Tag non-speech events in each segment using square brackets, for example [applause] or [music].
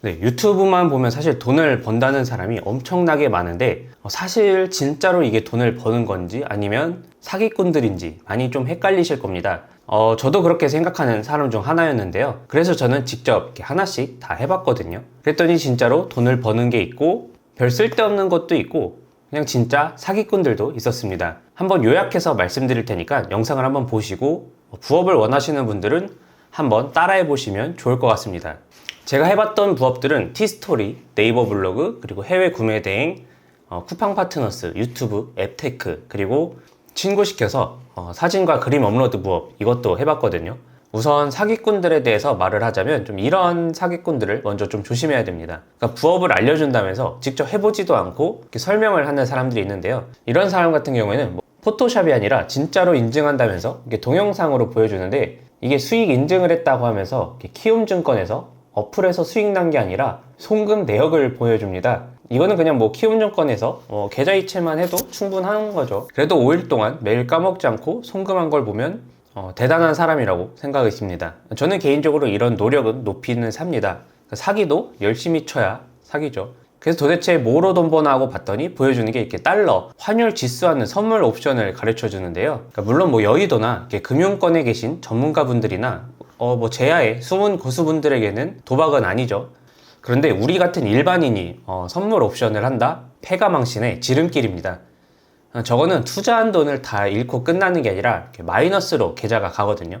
네, 유튜브만 보면 사실 돈을 번다는 사람이 엄청나게 많은데 어, 사실 진짜로 이게 돈을 버는 건지 아니면 사기꾼들인지 많이 좀 헷갈리실 겁니다. 어, 저도 그렇게 생각하는 사람 중 하나였는데요. 그래서 저는 직접 하나씩 다 해봤거든요. 그랬더니 진짜로 돈을 버는 게 있고 별 쓸데없는 것도 있고 그냥 진짜 사기꾼들도 있었습니다. 한번 요약해서 말씀드릴 테니까 영상을 한번 보시고 어, 부업을 원하시는 분들은 한번 따라해 보시면 좋을 것 같습니다. 제가 해봤던 부업들은 티스토리, 네이버 블로그, 그리고 해외 구매 대행, 어, 쿠팡 파트너스, 유튜브, 앱테크, 그리고 친구 시켜서 어, 사진과 그림 업로드 부업 이것도 해봤거든요. 우선 사기꾼들에 대해서 말을 하자면 좀 이런 사기꾼들을 먼저 좀 조심해야 됩니다. 그러니까 부업을 알려준다면서 직접 해보지도 않고 이렇게 설명을 하는 사람들이 있는데요. 이런 사람 같은 경우에는 뭐 포토샵이 아니라 진짜로 인증한다면서 동영상으로 보여주는데 이게 수익 인증을 했다고 하면서 키움증권에서 어플에서 수익 난 게 아니라 송금 내역을 보여줍니다. 이거는 그냥 뭐 키움증권에서 어, 계좌 이체만 해도 충분한 거죠. 그래도 5일 동안 매일 까먹지 않고 송금한 걸 보면 어, 대단한 사람이라고 생각이 듭니다. 저는 개인적으로 이런 노력은 높이는 삽니다. 사기도 열심히 쳐야 사기죠. 그래서 도대체 뭐로 돈 버나 하고 봤더니 보여주는 게 이렇게 달러, 환율 지수하는 선물 옵션을 가르쳐 주는데요. 그러니까 물론 뭐 여의도나 금융권에 계신 전문가분들이나 어 뭐 제야의 숨은 고수분들에게는 도박은 아니죠. 그런데 우리 같은 일반인이 어, 선물 옵션을 한다? 패가망신의 지름길입니다. 어, 저거는 투자한 돈을 다 잃고 끝나는 게 아니라 마이너스로 계좌가 가거든요.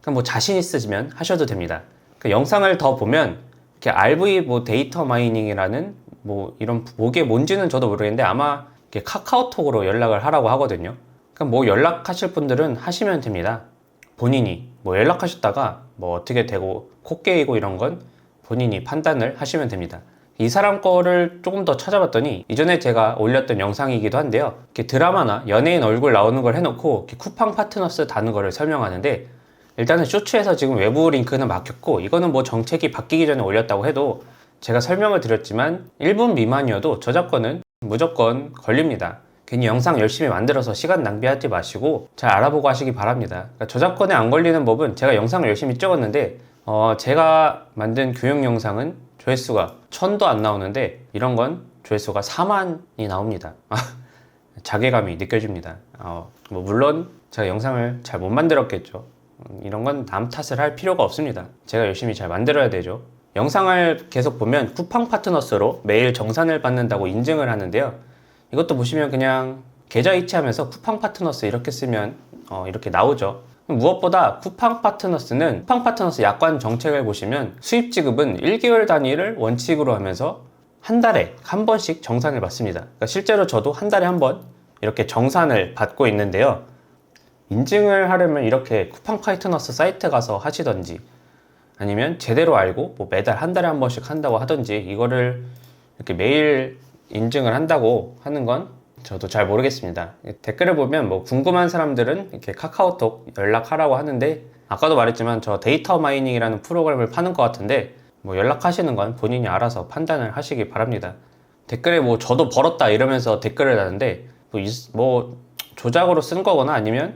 그러니까 뭐 자신 있으시면 하셔도 됩니다. 그 영상을 더 보면 이렇게 RV 뭐 데이터 마이닝이라는 뭐 이런 뭐게 뭔지는 저도 모르겠는데 아마 카카오톡으로 연락을 하라고 하거든요. 그러니까 뭐 연락하실 분들은 하시면 됩니다. 본인이 뭐 연락하셨다가 뭐 어떻게 되고 코 깨이고 이런 건 본인이 판단을 하시면 됩니다. 이 사람 거를 조금 더 찾아봤더니 이전에 제가 올렸던 영상이기도 한데요. 이렇게 드라마나 연예인 얼굴 나오는 걸 해놓고 쿠팡 파트너스 다는 거를 설명하는데 일단은 쇼츠에서 지금 외부 링크는 막혔고 이거는 뭐 정책이 바뀌기 전에 올렸다고 해도 제가 설명을 드렸지만 1분 미만이어도 저작권은 무조건 걸립니다. 괜히 영상 열심히 만들어서 시간 낭비하지 마시고 잘 알아보고 하시기 바랍니다. 그러니까 저작권에 안 걸리는 법은 제가 영상을 열심히 찍었는데 어, 제가 만든 교육 영상은 조회수가 천도 안 나오는데 이런 건 조회수가 4만이 나옵니다. [laughs] 자괴감이 느껴집니다. 어, 뭐 물론 제가 영상을 잘 못 만들었겠죠. 음, 이런 건 남 탓을 할 필요가 없습니다. 제가 열심히 잘 만들어야 되죠. 영상을 계속 보면 쿠팡 파트너스로 매일 정산을 받는다고 인증을 하는데요. 이것도 보시면 그냥 계좌 이체하면서 쿠팡 파트너스 이렇게 쓰면 어, 이렇게 나오죠. 무엇보다 쿠팡 파트너스는 쿠팡 파트너스 약관 정책을 보시면 수입 지급은 1개월 단위를 원칙으로 하면서 한 달에 한 번씩 정산을 받습니다. 그러니까 실제로 저도 한 달에 한 번 이렇게 정산을 받고 있는데요. 인증을 하려면 이렇게 쿠팡 파트너스 사이트 가서 하시던지 아니면 제대로 알고 뭐 매달 한 달에 한 번씩 한다고 하던지 이거를 이렇게 매일 인증을 한다고 하는 건 저도 잘 모르겠습니다. 댓글을 보면 뭐 궁금한 사람들은 이렇게 카카오톡 연락하라고 하는데 아까도 말했지만 저 데이터 마이닝이라는 프로그램을 파는 것 같은데 뭐 연락하시는 건 본인이 알아서 판단을 하시기 바랍니다. 댓글에 뭐 저도 벌었다 이러면서 댓글을 다는데 뭐, 이- 뭐 조작으로 쓴 거거나 아니면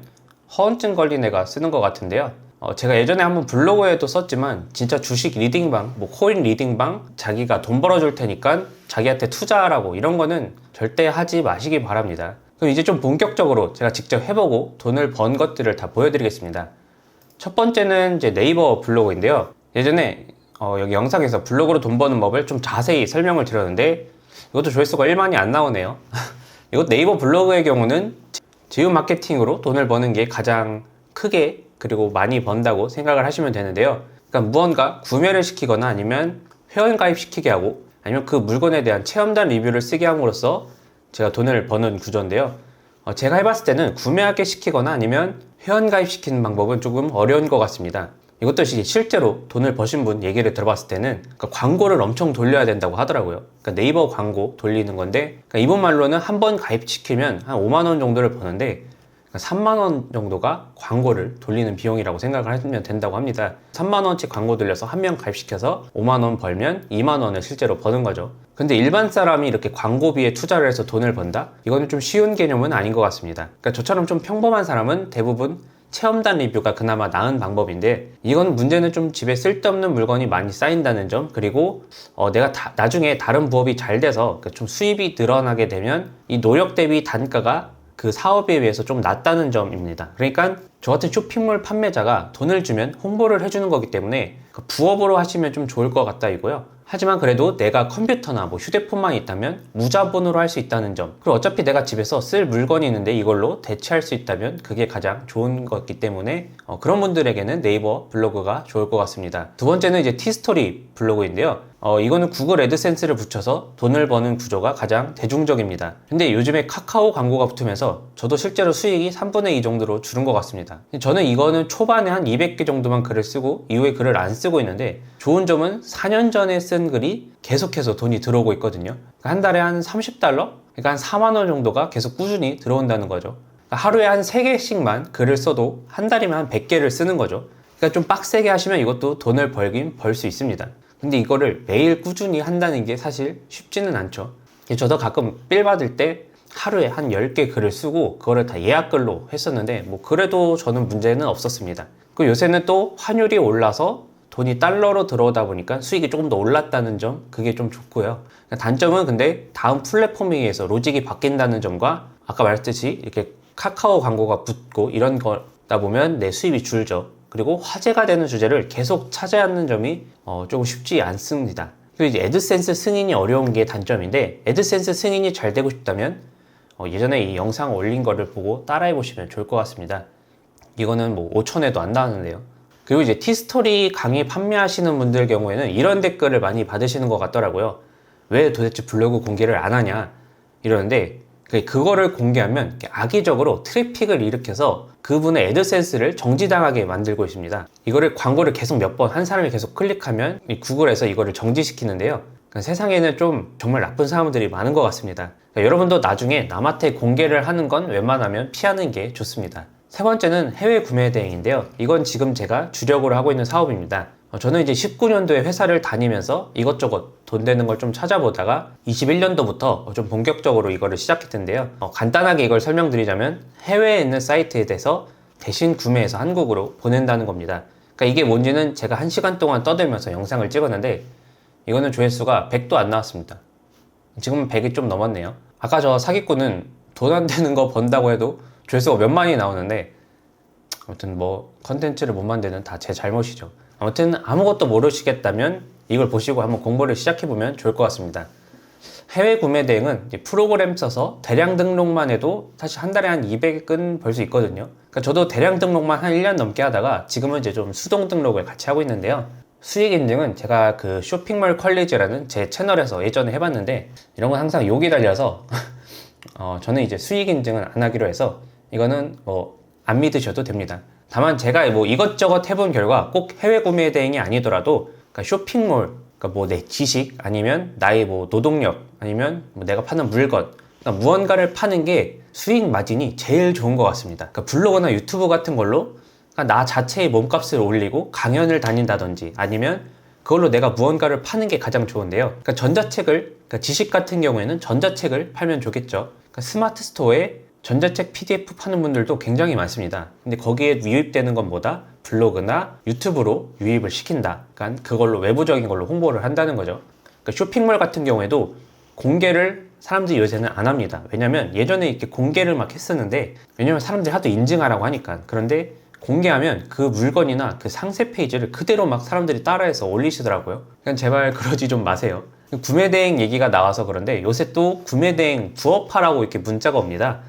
허언증 걸린 애가 쓰는 것 같은데요. 어, 제가 예전에 한번 블로그에도 썼지만 진짜 주식 리딩방, 뭐 코인 리딩방 자기가 돈 벌어줄 테니까 자기한테 투자하라고 이런 거는 절대 하지 마시기 바랍니다. 그럼 이제 좀 본격적으로 제가 직접 해보고 돈을 번 것들을 다 보여드리겠습니다. 첫 번째는 이제 네이버 블로그인데요. 예전에 어, 여기 영상에서 블로그로 돈 버는 법을 좀 자세히 설명을 드렸는데 이것도 조회수가 1만이 안 나오네요. [laughs] 이것 네이버 블로그의 경우는 지우 마케팅으로 돈을 버는 게 가장 크게 그리고 많이 번다고 생각을 하시면 되는데요. 그러니까 무언가 구매를 시키거나 아니면 회원 가입시키게 하고 아니면 그 물건에 대한 체험단 리뷰를 쓰게 함으로써 제가 돈을 버는 구조인데요. 어, 제가 해봤을 때는 구매하게 시키거나 아니면 회원 가입시키는 방법은 조금 어려운 것 같습니다. 이것도 시- 실제로 돈을 버신 분 얘기를 들어봤을 때는 그러니까 광고를 엄청 돌려야 된다고 하더라고요. 그러니까 네이버 광고 돌리는 건데 그러니까 이분 말로는 한 번 가입시키면 한 5만 원 정도를 버는데 3만 원 정도가 광고를 돌리는 비용이라고 생각을 하시면 된다고 합니다. 3만 원치 광고 돌려서 한 명 가입시켜서 5만 원 벌면 2만 원을 실제로 버는 거죠. 근데 일반 사람이 이렇게 광고비에 투자를 해서 돈을 번다? 이거는 좀 쉬운 개념은 아닌 것 같습니다. 그러니까 저처럼 좀 평범한 사람은 대부분 체험단 리뷰가 그나마 나은 방법인데 이건 문제는 좀 집에 쓸데없는 물건이 많이 쌓인다는 점 그리고 어, 내가 다- 나중에 다른 부업이 잘 돼서 그좀 수입이 늘어나게 되면 이 노력 대비 단가가 그 사업에 비해서 좀 낮다는 점입니다. 그러니까 저 같은 쇼핑몰 판매자가 돈을 주면 홍보를 해주는 거기 때문에 그 부업으로 하시면 좀 좋을 것 같다 이고요. 하지만 그래도 내가 컴퓨터나 뭐 휴대폰만 있다면 무자본으로 할 수 있다는 점. 그리고 어차피 내가 집에서 쓸 물건이 있는데 이걸로 대체할 수 있다면 그게 가장 좋은 거기 때문에 어, 그런 분들에게는 네이버 블로그가 좋을 것 같습니다. 두 번째는 이제 티스토리 블로그인데요. 어, 이거는 구글 애드센스를 붙여서 돈을 버는 구조가 가장 대중적입니다. 근데 요즘에 카카오 광고가 붙으면서 저도 실제로 수익이 3분의 2 정도로 줄은 것 같습니다. 저는 이거는 초반에 한 200개 정도만 글을 쓰고 이후에 글을 안 쓰고 있는데 좋은 점은 4년 전에 쓴 글이 계속해서 돈이 들어오고 있거든요. 그러니까 한 달에 한 30달러? 그러니까 한 4만 원 정도가 계속 꾸준히 들어온다는 거죠. 그러니까 하루에 한 3개씩만 글을 써도 한 달이면 한 100개를 쓰는 거죠. 그러니까 좀 빡세게 하시면 이것도 돈을 벌긴 벌 수 있습니다. 근데 이거를 매일 꾸준히 한다는 게 사실 쉽지는 않죠. 저도 가끔 빌 받을 때 하루에 한 10개 글을 쓰고 그거를 다 예약글로 했었는데 뭐 그래도 저는 문제는 없었습니다. 그 요새는 또 환율이 올라서 돈이 달러로 들어오다 보니까 수익이 조금 더 올랐다는 점 그게 좀 좋고요. 단점은 근데 다음 플랫폼에 의해서 로직이 바뀐다는 점과 아까 말했듯이 이렇게 카카오 광고가 붙고 이런 거다 보면 내 수입이 줄죠. 그리고 화제가 되는 주제를 계속 찾아야 하는 점이 어, 조금 쉽지 않습니다. 그리고 이제 애드센스 승인이 어려운 게 단점인데 애드센스 승인이 잘 되고 싶다면 어, 예전에 이 영상 올린 거를 보고 따라해 보시면 좋을 것 같습니다. 이거는 뭐 5천에도 안 나왔는데요. 그리고 이제 티스토리 강의 판매하시는 분들 경우에는 이런 댓글을 많이 받으시는 것 같더라고요. 왜 도대체 블로그 공개를 안 하냐 이러는데 그- 그거를 공개하면 악의적으로 트래픽을 일으켜서 그분의 애드센스를 정지당하게 만들고 있습니다. 이거를 광고를 계속 몇 번 한 사람이 계속 클릭하면 이 구글에서 이거를 정지시키는데요. 그러니까 세상에는 좀 정말 나쁜 사람들이 많은 것 같습니다. 그러니까 여러분도 나중에 남한테 공개를 하는 건 웬만하면 피하는 게 좋습니다. 세 번째는 해외 구매 대행인데요. 이건 지금 제가 주력으로 하고 있는 사업입니다. 어, 저는 이제 19년도에 회사를 다니면서 이것저것 돈 되는 걸 좀 찾아보다가 21년도부터 좀 본격적으로 이거를 시작했는데요. 어, 간단하게 이걸 설명드리자면 해외에 있는 사이트에 대해서 대신 구매해서 한국으로 보낸다는 겁니다. 그러니까 이게 뭔지는 제가 한 시간 동안 떠들면서 영상을 찍었는데 이거는 조회수가 100도 안 나왔습니다. 지금은 100이 좀 넘었네요. 아까 저 사기꾼은 돈 안 되는 거 번다고 해도 조회수가 몇만이 나오는데 아무튼 뭐 컨텐츠를 못 만드는 다 제 잘못이죠. 아무튼 아무것도 모르시겠다면 이걸 보시고 한번 공부를 시작해보면 좋을 것 같습니다. 해외 구매 대행은 프로그램 써서 대량 등록만 해도 사실 한 달에 한 200은 벌 수 있거든요. 그러니까 저도 대량 등록만 한 1년 넘게 하다가 지금은 이제 좀 수동 등록을 같이 하고 있는데요. 수익 인증은 제가 그 쇼핑몰 퀄리지라는 제 채널에서 예전에 해봤는데 이런 건 항상 욕이 달려서 [laughs] 어, 저는 이제 수익 인증은 안 하기로 해서 이거는 뭐 안 믿으셔도 됩니다. 다만 제가 뭐 이것저것 해본 결과 꼭 해외 구매 대행이 아니더라도 그러니까 쇼핑몰, 그러니까 뭐 내 지식 아니면 나의 뭐 노동력 아니면 뭐 내가 파는 물건, 그러니까 무언가를 파는 게 수익 마진이 제일 좋은 것 같습니다. 그러니까 블로그나 유튜브 같은 걸로 그러니까 나 자체의 몸값을 올리고 강연을 다닌다든지 아니면 그걸로 내가 무언가를 파는 게 가장 좋은데요. 그러니까 전자책을, 그러니까 지식 같은 경우에는 전자책을 팔면 좋겠죠. 그러니까 스마트 스토어에 전자책 PDF 파는 분들도 굉장히 많습니다. 근데 거기에 유입되는 건 뭐다? 블로그나 유튜브로 유입을 시킨다. 그러니까 그걸로 외부적인 걸로 홍보를 한다는 거죠. 그러니까 쇼핑몰 같은 경우에도 공개를 사람들이 요새는 안 합니다. 왜냐면 예전에 이렇게 공개를 막 했었는데 왜냐면 사람들이 하도 인증하라고 하니까. 그런데 공개하면 그 물건이나 그 상세 페이지를 그대로 막 사람들이 따라해서 올리시더라고요. 그냥 제발 [laughs] 그러지 좀 마세요. 구매 대행 얘기가 나와서 그런데 요새 또 구매 대행 부업하라고 이렇게 문자가 옵니다.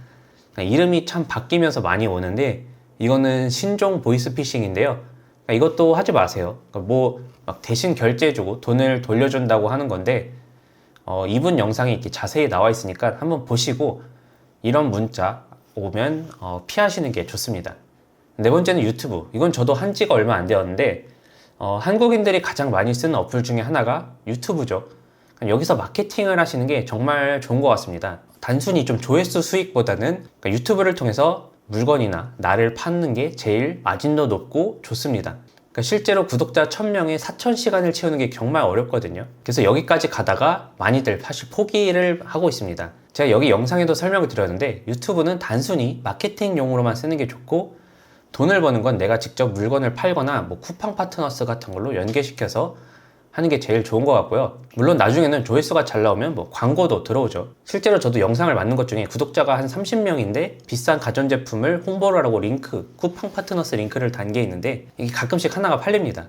그러니까 이름이 참 바뀌면서 많이 오는데 이거는 신종 보이스피싱인데요. 그러니까 이것도 하지 마세요. 그러니까 뭐막 대신 결제해주고 돈을 돌려준다고 하는 건데 어, 이분 영상이 이렇게 자세히 나와 있으니까 한번 보시고 이런 문자 오면 어, 피하시는 게 좋습니다. 네 번째는 유튜브. 이건 저도 한 지가 얼마 안 되었는데 어, 한국인들이 가장 많이 쓰는 어플 중에 하나가 유튜브죠. 여기서 마케팅을 하시는 게 정말 좋은 것 같습니다. 단순히 좀 조회수 수익보다는 그러니까 유튜브를 통해서 물건이나 나를 파는 게 제일 마진도 높고 좋습니다. 그러니까 실제로 구독자 1000명에 4000시간을 채우는 게 정말 어렵거든요. 그래서 여기까지 가다가 많이들 사실 포기를 하고 있습니다. 제가 여기 영상에도 설명을 드렸는데 유튜브는 단순히 마케팅용으로만 쓰는 게 좋고 돈을 버는 건 내가 직접 물건을 팔거나 뭐 쿠팡 파트너스 같은 걸로 연계시켜서 하는 게 제일 좋은 것 같고요. 물론 나중에는 조회수가 잘 나오면 뭐 광고도 들어오죠. 실제로 저도 영상을 만든 것 중에 구독자가 한 30명인데 비싼 가전제품을 홍보를 하라고 링크, 쿠팡 파트너스 링크를 단 게 있는데 이게 가끔씩 하나가 팔립니다.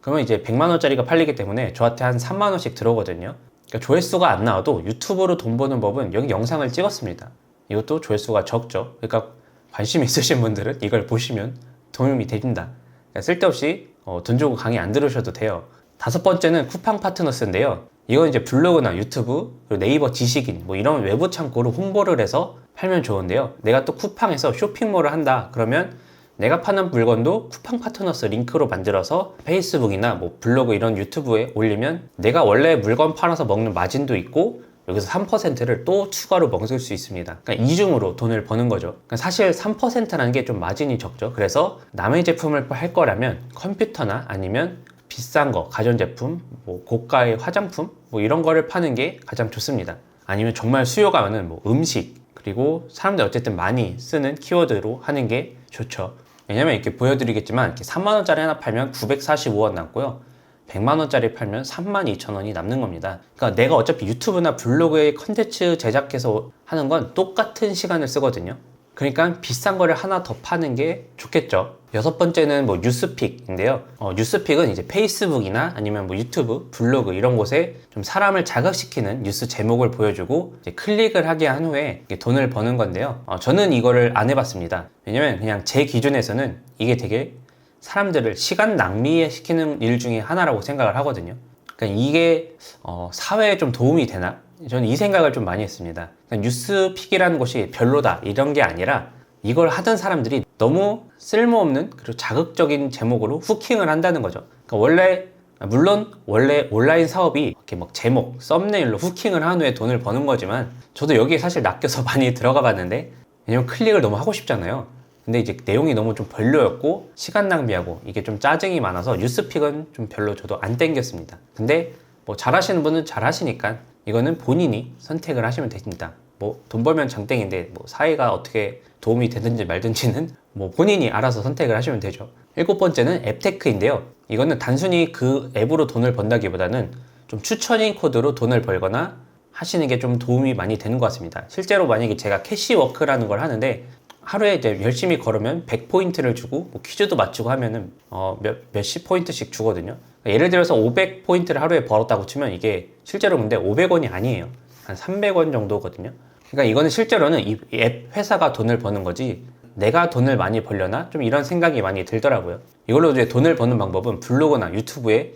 그러면 이제 100만 원짜리가 팔리기 때문에 저한테 한 3만 원씩 들어오거든요. 그러니까 조회수가 안 나와도 유튜브로 돈 버는 법은 여기 영상을 찍었습니다. 이것도 조회수가 적죠. 그러니까 관심 있으신 분들은 이걸 보시면 도움이 됩니다. 그러니까 쓸데없이 어, 돈 주고 강의 안 들으셔도 돼요. 다섯 번째는 쿠팡 파트너스인데요. 이건 이제 블로그나 유튜브, 그리고 네이버 지식인, 뭐 이런 외부 창고로 홍보를 해서 팔면 좋은데요. 내가 또 쿠팡에서 쇼핑몰을 한다. 그러면 내가 파는 물건도 쿠팡 파트너스 링크로 만들어서 페이스북이나 뭐 블로그 이런 유튜브에 올리면 내가 원래 물건 팔아서 먹는 마진도 있고 여기서 3%를 또 추가로 먹을 수 있습니다. 그러니까 이중으로 돈을 버는 거죠. 그러니까 사실 3%라는 게 좀 마진이 적죠. 그래서 남의 제품을 할 거라면 컴퓨터나 아니면 비싼 거, 가전제품, 뭐 고가의 화장품, 뭐 이런 거를 파는 게 가장 좋습니다. 아니면 정말 수요가 많은 뭐 음식, 그리고 사람들이 어쨌든 많이 쓰는 키워드로 하는 게 좋죠. 왜냐면 이렇게 보여드리겠지만 이렇게 3만 원짜리 하나 팔면 945원 남고요. 100만 원짜리 팔면 32,000원이 남는 겁니다. 그러니까 내가 어차피 유튜브나 블로그에 컨텐츠 제작해서 하는 건 똑같은 시간을 쓰거든요. 그러니까 비싼 거를 하나 더 파는 게 좋겠죠. 여섯 번째는 뭐 뉴스픽인데요. 어, 뉴스픽은 이제 페이스북이나 아니면 뭐 유튜브, 블로그 이런 곳에 좀 사람을 자극시키는 뉴스 제목을 보여주고 클릭을 하게 한 후에 돈을 버는 건데요. 어, 저는 이거를 안 해봤습니다. 왜냐면 그냥 제 기준에서는 이게 되게 사람들을 시간 낭비시키는 일 중에 하나라고 생각을 하거든요. 그러니까 이게 어, 사회에 좀 도움이 되나? 저는 이 생각을 좀 많이 했습니다. 그러니까 뉴스픽이라는 것이 별로다 이런 게 아니라 이걸 하던 사람들이 너무 쓸모없는 그리고 자극적인 제목으로 후킹을 한다는 거죠. 그러니까 원래 물론 원래 온라인 사업이 이렇게 막 제목, 썸네일로 후킹을 한 후에 돈을 버는 거지만 저도 여기에 사실 낚여서 [laughs] 많이 들어가 봤는데 왜냐면 클릭을 너무 하고 싶잖아요. 근데 이제 내용이 너무 좀 별로였고 시간 낭비하고 이게 좀 짜증이 많아서 뉴스픽은 좀 별로 저도 안 땡겼습니다. 근데 뭐 잘하시는 분은 잘하시니까 이거는 본인이 선택을 하시면 됩니다. 뭐 돈 벌면 장땡인데 뭐 사회가 어떻게 도움이 되든지 말든지는 [laughs] 뭐 본인이 알아서 선택을 하시면 되죠. 일곱 번째는 앱테크인데요. 이거는 단순히 그 앱으로 돈을 번다기보다는 좀 추천인 코드로 돈을 벌거나 하시는 게 좀 도움이 많이 되는 것 같습니다. 실제로 만약에 제가 캐시워크라는 걸 하는데 하루에 이제 열심히 걸으면 100포인트를 주고 뭐 퀴즈도 맞추고 하면은 어 몇, 몇십 포인트씩 주거든요. 그러니까 예를 들어서 500포인트를 하루에 벌었다고 치면 이게 실제로 근데 500원이 아니에요. 한 300원 정도거든요. 그러니까 이거는 실제로는 이 앱 회사가 돈을 버는 거지 내가 돈을 많이 벌려나 좀 이런 생각이 많이 들더라고요. 이걸로 이제 돈을 버는 방법은 블로그나 유튜브에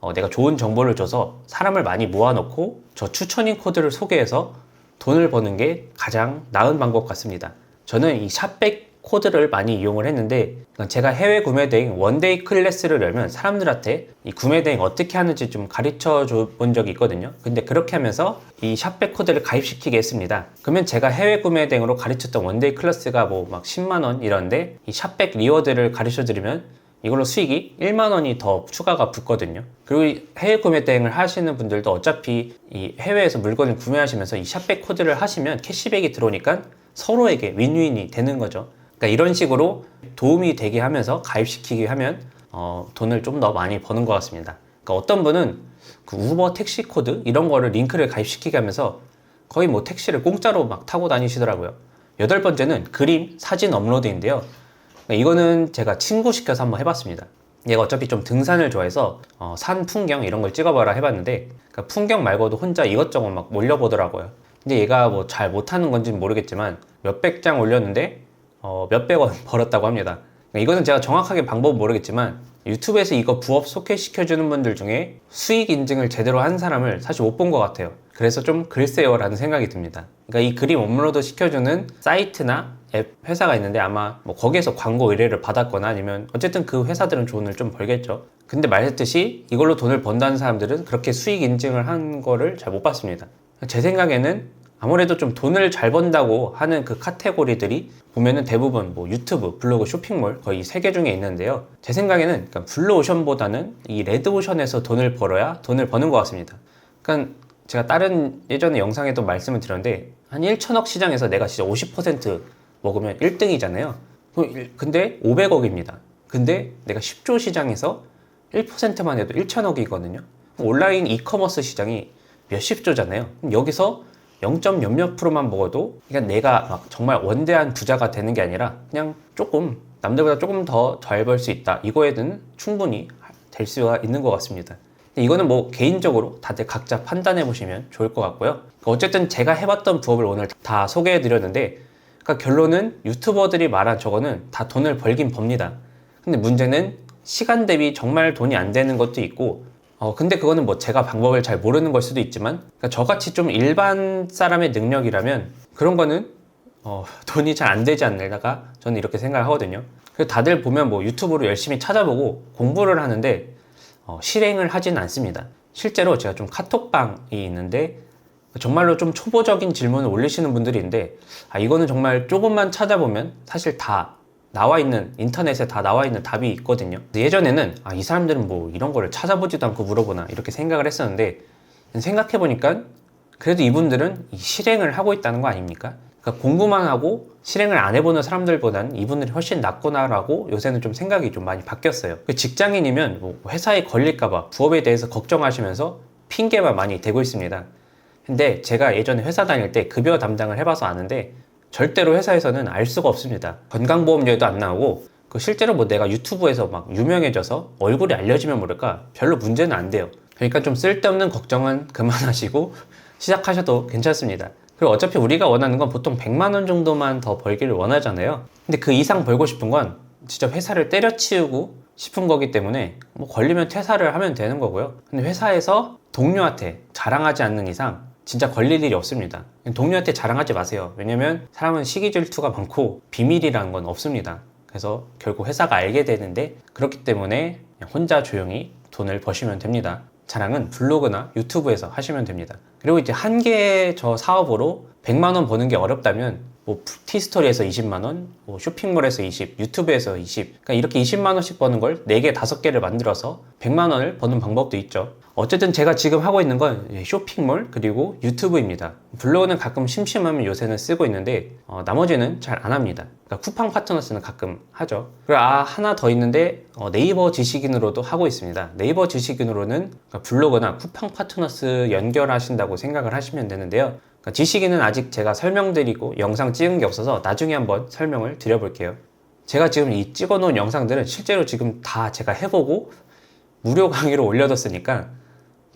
어, 내가 좋은 정보를 줘서 사람을 많이 모아놓고 저 추천인 코드를 소개해서 돈을 버는 게 가장 나은 방법 같습니다. 저는 이 샵백 코드를 많이 이용을 했는데 제가 해외 구매 대행 원데이 클래스를 열면 사람들한테 이 구매 대행 어떻게 하는지 좀 가르쳐 줘본 적이 있거든요. 근데 그렇게 하면서 이 샵백 코드를 가입시키게 했습니다. 그러면 제가 해외 구매 대행으로 가르쳤던 원데이 클래스가 뭐 막 10만 원 이런데 이 샵백 리워드를 가르쳐 드리면 이걸로 수익이 1만 원이 더 추가가 붙거든요. 그리고 해외 구매 대행을 하시는 분들도 어차피 이 해외에서 물건을 구매하시면서 이 샵백 코드를 하시면 캐시백이 들어오니까 서로에게 윈윈이 되는 거죠. 그러니까 이런 식으로 도움이 되게 하면서 가입시키게 하면 어, 돈을 좀 더 많이 버는 것 같습니다. 그러니까 어떤 분은 그 우버 택시 코드 이런 거를 링크를 가입시키게 하면서 거의 뭐 택시를 공짜로 막 타고 다니시더라고요. 여덟 번째는 그림, 사진 업로드인데요. 그러니까 이거는 제가 친구 시켜서 한번 해봤습니다. 얘가 어차피 좀 등산을 좋아해서 어, 산 풍경 이런 걸 찍어봐라 해봤는데 그러니까 풍경 말고도 혼자 이것저것 막 몰려보더라고요. 근데 얘가 뭐 잘 못하는 건지는 모르겠지만 몇백 장 올렸는데 어, 몇백 원 [laughs] 벌었다고 합니다. 그러니까 이거는 제가 정확하게 방법은 모르겠지만 유튜브에서 이거 부업 소개시켜주는 분들 중에 수익 인증을 제대로 한 사람을 사실 못 본 것 같아요. 그래서 좀 글쎄요 라는 생각이 듭니다. 그러니까 이 그림 업로드 시켜주는 사이트나 앱 회사가 있는데 아마 뭐 거기에서 광고 의뢰를 받았거나 아니면 어쨌든 그 회사들은 돈을 좀 벌겠죠. 근데 말했듯이 이걸로 돈을 번다는 사람들은 그렇게 수익 인증을 한 거를 잘 못 봤습니다. 제 생각에는 아무래도 좀 돈을 잘 번다고 하는 그 카테고리들이 보면은 대부분 뭐 유튜브, 블로그, 쇼핑몰 거의 세 개 중에 있는데요. 제 생각에는 그러니까 블루오션보다는 이 레드오션에서 돈을 벌어야 돈을 버는 것 같습니다. 그러니까 제가 다른 예전에 영상에도 말씀을 드렸는데 한 1천억 시장에서 내가 진짜 50% 먹으면 1등이잖아요. 근데 500억입니다. 근데 내가 10조 시장에서 1%만 해도 1천억이거든요. 온라인 이커머스 시장이 몇십 조잖아요. 그럼 여기서 0. 몇몇 프로만 먹어도 그러니까 내가 막 정말 원대한 부자가 되는 게 아니라 그냥 조금 남들보다 조금 더 잘 벌 수 있다. 이거에는 충분히 될 수가 있는 것 같습니다. 이거는 뭐 개인적으로 다들 각자 판단해 보시면 좋을 것 같고요. 어쨌든 제가 해봤던 부업을 오늘 다 소개해 드렸는데 그러니까 결론은 유튜버들이 말한 저거는 다 돈을 벌긴 법니다. 근데 문제는 시간 대비 정말 돈이 안 되는 것도 있고 어 근데 그거는 뭐 제가 방법을 잘 모르는 걸 수도 있지만 그러니까 저같이 좀 일반 사람의 능력이라면 그런 거는 어 [laughs] 돈이 잘 안 되지 않을까 저는 이렇게 생각을 하거든요. 그래서 다들 보면 뭐 유튜브로 열심히 찾아보고 공부를 하는데 어, 실행을 하진 않습니다. 실제로 제가 좀 카톡방이 있는데 정말로 좀 초보적인 질문을 올리시는 분들이 있는데 아 이거는 정말 조금만 찾아보면 사실 다 나와 있는 인터넷에 다 나와 있는 답이 있거든요. 예전에는 아 이 사람들은 뭐 이런 거를 찾아보지도 않고 물어보나 이렇게 생각을 했었는데 생각해 보니까 그래도 이분들은 이 실행을 하고 있다는 거 아닙니까? 그러니까 공부만 하고 실행을 안 해보는 사람들보다는 이분들이 훨씬 낫구나라고 요새는 좀 생각이 좀 많이 바뀌었어요. 그 직장인이면 뭐 회사에 걸릴까봐 부업에 대해서 걱정하시면서 핑계만 많이 대고 있습니다. 근데 제가 예전에 회사 다닐 때 급여 담당을 해봐서 아는데 절대로 회사에서는 알 수가 없습니다. 건강보험료도 안 나오고 그 실제로 뭐 내가 유튜브에서 막 유명해져서 얼굴이 알려지면 모를까 별로 문제는 안 돼요. 그러니까 좀 쓸데없는 걱정은 그만하시고 [laughs] 시작하셔도 괜찮습니다. 그리고 어차피 우리가 원하는 건 보통 100만 원 정도만 더 벌기를 원하잖아요. 근데 그 이상 벌고 싶은 건 진짜 회사를 때려치우고 싶은 거기 때문에 뭐 걸리면 퇴사를 하면 되는 거고요. 근데 회사에서 동료한테 자랑하지 않는 이상 진짜 걸릴 일이 없습니다. 동료한테 자랑하지 마세요. 왜냐면 사람은 시기 질투가 많고 비밀이라는 건 없습니다. 그래서 결국 회사가 알게 되는데 그렇기 때문에 혼자 조용히 돈을 버시면 됩니다. 자랑은 블로그나 유튜브에서 하시면 됩니다. 그리고 이제 한 개의 저 사업으로 100만 원 버는 게 어렵다면 뭐 티스토리에서 20만 원, 뭐 쇼핑몰에서 20, 유튜브에서 20. 그러니까 이렇게 20만 원씩 버는 걸 4개, 5개를 만들어서 100만 원을 버는 방법도 있죠. 어쨌든 제가 지금 하고 있는 건 쇼핑몰 그리고 유튜브입니다. 블로그는 가끔 심심하면 요새는 쓰고 있는데 어, 나머지는 잘 안 합니다. 그러니까 쿠팡 파트너스는 가끔 하죠. 그리고 아 하나 더 있는데 어, 네이버 지식인으로도 하고 있습니다. 네이버 지식인으로는 그러니까 블로그나 쿠팡 파트너스 연결하신다고 생각을 하시면 되는데요. 그러니까 지식인은 아직 제가 설명드리고 영상 찍은 게 없어서 나중에 한번 설명을 드려볼게요. 제가 지금 이 찍어놓은 영상들은 실제로 지금 다 제가 해보고 무료 강의로 올려뒀으니까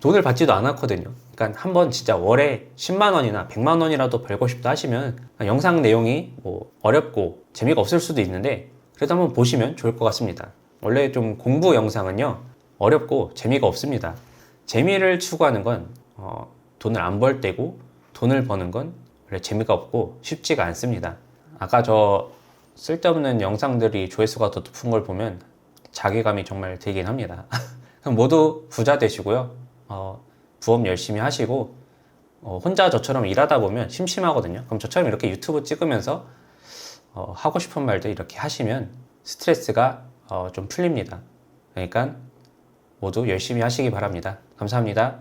돈을 받지도 않았거든요. 그러니까 한번 진짜 월에 10만 원이나 100만 원이라도 벌고 싶다 하시면 영상 내용이 뭐 어렵고 재미가 없을 수도 있는데 그래도 한번 보시면 좋을 것 같습니다. 원래 좀 공부 영상은요 어렵고 재미가 없습니다. 재미를 추구하는 건 어, 돈을 안 벌 때고 돈을 버는 건 원래 재미가 없고 쉽지가 않습니다. 아까 저 쓸데없는 영상들이 조회수가 더 높은 걸 보면 자괴감이 정말 들긴 합니다. [laughs] 그럼 모두 부자 되시고요. 어, 부업 열심히 하시고 어, 혼자 저처럼 일하다 보면 심심하거든요. 그럼 저처럼 이렇게 유튜브 찍으면서 어, 하고 싶은 말도 이렇게 하시면 스트레스가 어, 좀 풀립니다. 그러니까 모두 열심히 하시기 바랍니다. 감사합니다.